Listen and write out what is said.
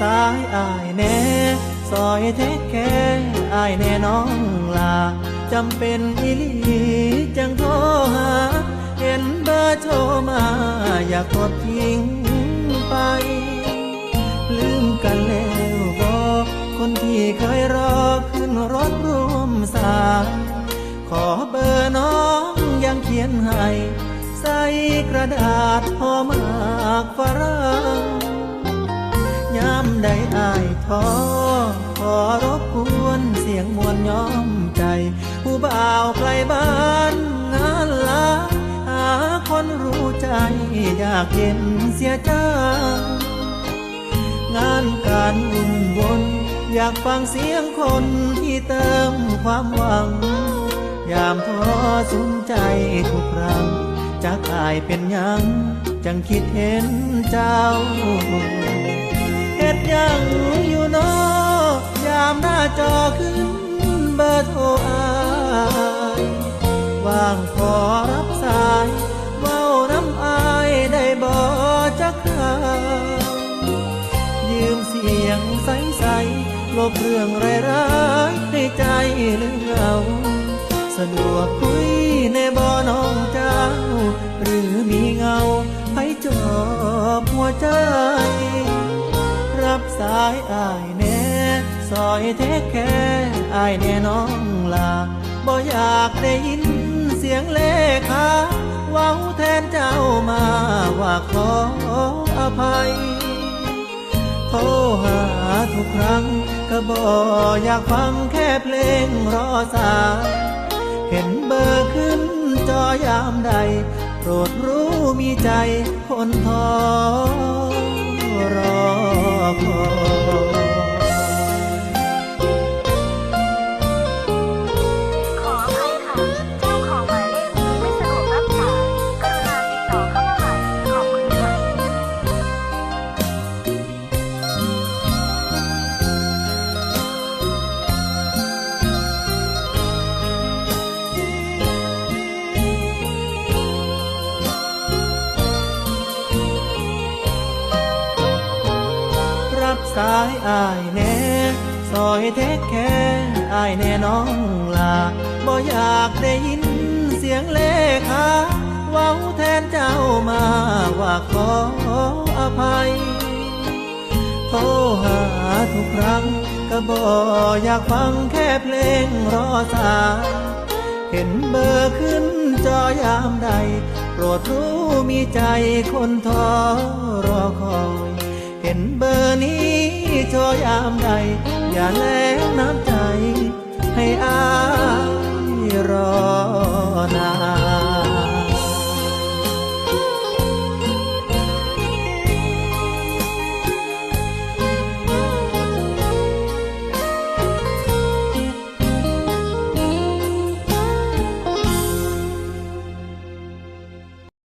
สายอายแน่ซอยเทคแค่อายแน่น้องลาจำเป็นอีหลีจังโทรหา เห็นเบอร์โทรมา อยากกดทิ้งไป ลืมกันแล้วบอกคนที่เคยรอขึ้นรถร่วมสาย ขอเบอร์น้องยังเขียนให้ ใส่กระดาษหอมากฝรั่งยาม ใดอายท้อขอรบกวนเสียงมวลย้อมใจ ผู้บ่าวไกลบ้านงานลาหาคนรู้ใจอยากเห็นเสียจังงานการวุ่นวนอยากฟังเสียงคนที่เติมความหวัง ยามท้อสุนใจทุกครั้งจะกลายเป็นยัง จังคิดเห็นเจ้า็ดยังอยู่นอยามหน้าจอขึ้นเบอร์โทรอายว่างขอรับสายเว้าน้ำอายได้บ่จักคราวยืมเสียงใสๆลบเรื่องร้ายๆในใจเรื่องเงาสะดวกคุยในบ่อน้องเจ้า หรือมีเงาให้จอบหัวใจ สายอายแน่ซอยเทคแค่อายแน่น้องลาบ่อยากได้ยินเสียงเลขาเว้าแทนเจ้ามาว่าขออภัยโทรหาทุกครั้งก็บอกอยากฟังแค่เพลงรอสายเห็นเบอร์ขึ้นจอยามใด โปรดรู้มีใจคนท้อ คอยขอ สายอายแน่ซอยเทคแค่อายแน่น้องลาบ่อยากได้ยินเสียงเลขาเว้าแทนเจ้ามาว่าขออภัยโทรหาทุกครั้งก็บอกอยากฟังแค่เพลงรอสายเห็นเบอร์ขึ้นจอยามใด โปรดรู้มีใจคนท้อรอคอย เห็นเบอร์นี้จอยามใด อย่าแลงน้ำ